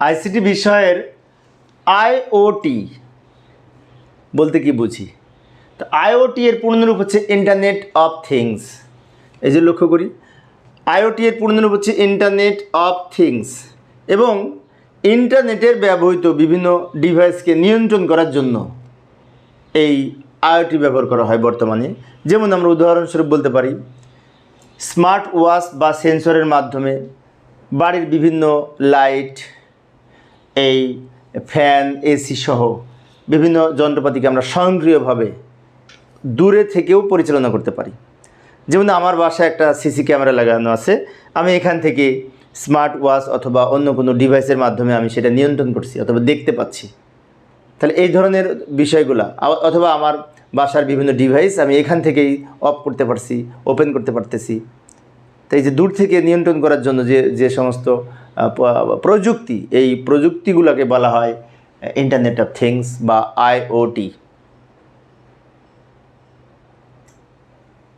ICT বিষয়ের IoT বলতে কি বুঝি? তো আইওটি এর পূর্ণরূপ হচ্ছে ইন্টারনেট অফ থিংস এই যে লক্ষ্য করি, আইওটি এর পূর্ণরূপ হচ্ছে ইন্টারনেট অফ থিংস এবং ইন্টারনেটের ব্যবহৃত বিভিন্ন ডিভাইসকে নিয়ন্ত্রণ করার জন্য এই আইওটি ব্যবহার করা হয় বর্তমানে। যেমন আমরা উদাহরণস্বরূপ বলতে পারি, স্মার্ট ওয়াচ বা সেন্সরের মাধ্যমে বাড়ির বিভিন্ন লাইট এই ফ্যান এসি সহ বিভিন্ন যন্ত্রপাতিকে আমরা স্বয়ংক্রিয়ভাবে দূরে থেকেও পরিচালনা করতে পারি। যেমন আমার বাসায় একটা সিসি ক্যামেরা লাগানো আছে। আমি এখান থেকে স্মার্ট ওয়াচ অথবা অন্য কোনো ডিভাইসের মাধ্যমে আমি সেটা নিয়ন্ত্রণ করছি অথবা দেখতে পাচ্ছি। তাহলে এই ধরনের বিষয়গুলা, অথবা আমার বাসার বিভিন্ন ডিভাইস আমি এখান থেকেই অফ করতে পারছি ওপেন করতে পারতেছি। তো এই যে দূর থেকে নিয়ন্ত্রণ করার জন্য যে যে সমস্ত প্রযুক্তি, এই প্রযুক্তিগুলোকে বলা হয় ইন্টারনেট অফ থিংস বা আইওটি